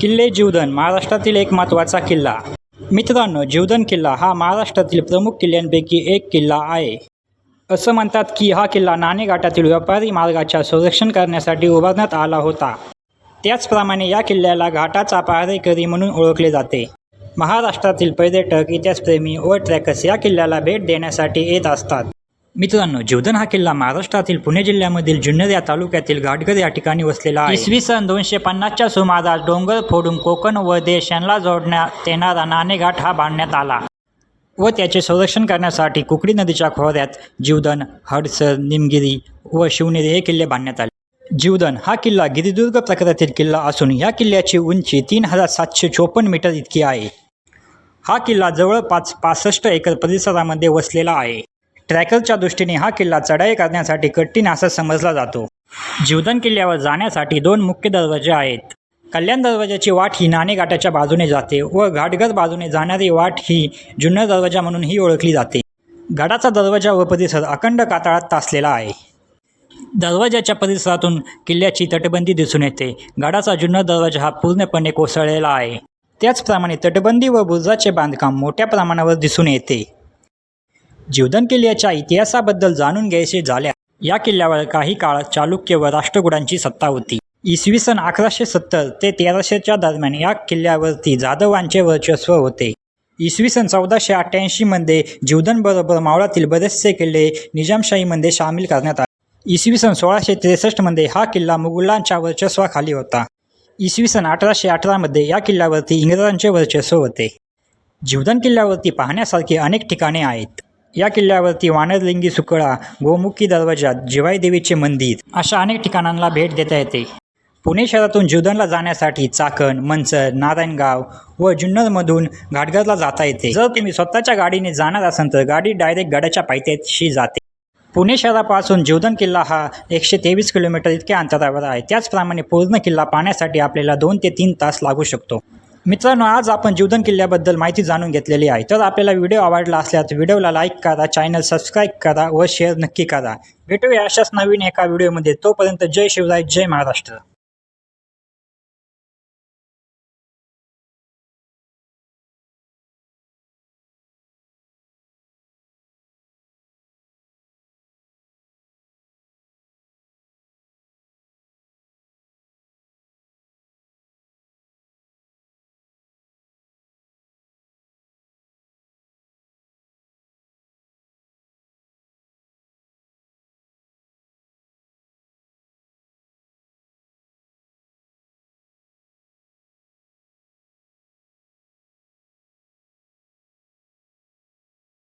किल्ले जीवधन महाराष्ट्रातील एक महत्त्वाचा किल्ला. मित्रांनो जीवधन किल्ला हा महाराष्ट्रातील प्रमुख किल्ल्यांपैकी एक किल्ला आहे. असं म्हणतात की हा किल्ला नाणे घाटातील व्यापारी मार्गाच्या संरक्षण करण्यासाठी उभारण्यात आला होता. त्याचप्रमाणे या किल्ल्याला घाटाचा पहारेकरी म्हणून ओळखले जाते. महाराष्ट्रातील पर्यटक इतिहासप्रेमी व ट्रॅकर्स या किल्ल्याला भेट देण्यासाठी येत असतात. मित्रांनो जीवधन हा किल्ला महाराष्ट्रातील पुणे जिल्ह्यामधील जुन्नर या तालुक्यातील घाटघर या ठिकाणी वसलेला आहे. इसवी सन दोनशे पन्नासच्या सुमारास डोंगर फोडून कोकण व देश यांना जोडण्यात येणारा नाणेघाट हा बांधण्यात आला. व त्याचे संरक्षण करण्यासाठी कुकडी नदीच्या खोऱ्यात जीवधन हडसर निमगिरी व शिवनेरी हे किल्ले बांधण्यात आले. जीवधन हा किल्ला गिरिदुर्ग प्रकारातील किल्ला असून या किल्ल्याची उंची तीन हजार सातशे चोपन्न मीटर इतकी आहे. हा किल्ला जवळपास पासष्ट एकर परिसरामध्ये वसलेला आहे. ट्रॅकरच्या दृष्टीने हा किल्ला चढाई करण्यासाठी कठीण असा समजला जातो. जीवधन किल्ल्यावर जाण्यासाठी दोन मुख्य दरवाजे आहेत. कल्याण दरवाजाची वाट ही नाणेघाटाच्या बाजूने जाते व घाटघर बाजूने जाणारी वाट ही जुन्नर दरवाजा म्हणूनही ओळखली जाते. गडाचा दरवाजा व परिसर अखंड कातळात तासलेला आहे. दरवाजाच्या परिसरातून किल्ल्याची तटबंदी दिसून येते. गडाचा जुन्नर दरवाजा हा पूर्णपणे कोसळलेला आहे. त्याचप्रमाणे तटबंदी व बुर्जाचे बांधकाम मोठ्या प्रमाणावर दिसून येते. जीवधन किल्ल्याच्या इतिहासाबद्दल जाणून घ्यायचे झाल्या. या किल्ल्यावर काही काळ चालुक्य व राष्ट्रकुडांची सत्ता होती. इसवी सन अकराशे सत्तर ते तेराशेच्या दरम्यान या किल्ल्यावरती जाधवांचे वर्चस्व होते. इसवी सन चौदाशे अठ्ठ्याऐंशीमध्ये जीवधनबरोबर मावळातील बरेचसे किल्ले निजामशाहीमध्ये सामील करण्यात आले. इसवी सन सोळाशे त्रेसष्टमध्ये हा किल्ला मुघलांच्या वर्चस्वाखाली होता. इसवी सन अठराशे अठरामध्ये या किल्ल्यावरती इंग्रजांचे वर्चस्व होते. जीवधन किल्ल्यावरती पाहण्यासारखी अनेक ठिकाणे आहेत. या किल्ल्यावरती वानरलिंगी सुकळा गोमुखी दरवाजा जिवाई देवीचे मंदिर अशा अनेक ठिकाणांना भेट देता येते. पुणे शहरातून जुदनला जाण्यासाठी चाकण मनसर नारायणगाव व जुन्नरमधून घाटघरला जाता येते. जर तुम्ही स्वतःच्या गाडीने जाणार असाल तर गाडी डायरेक्ट गडाच्या पायथ्याशी जाते. पुणे शहरापासून जीवधन किल्ला हा एकशे तेवीस किलोमीटर इतक्या अंतरावर आहे. त्याचप्रमाणे पूर्ण किल्ला पाहण्यासाठी आपल्याला दोन ते तीन तास लागू शकतो. मित्रांनो आज आपण जीवधन किल्ल्याबद्दल माहिती जाणून घेतलेली आहे. तर आपल्याला व्हिडिओ आवडला असल्यास व्हिडिओला लाईक करा चॅनल सबस्क्राईब करा व शेअर नक्की करा. भेटूया अशाच नवीन एका व्हिडिओमध्ये. तोपर्यंत जय शिवराय जय महाराष्ट्र.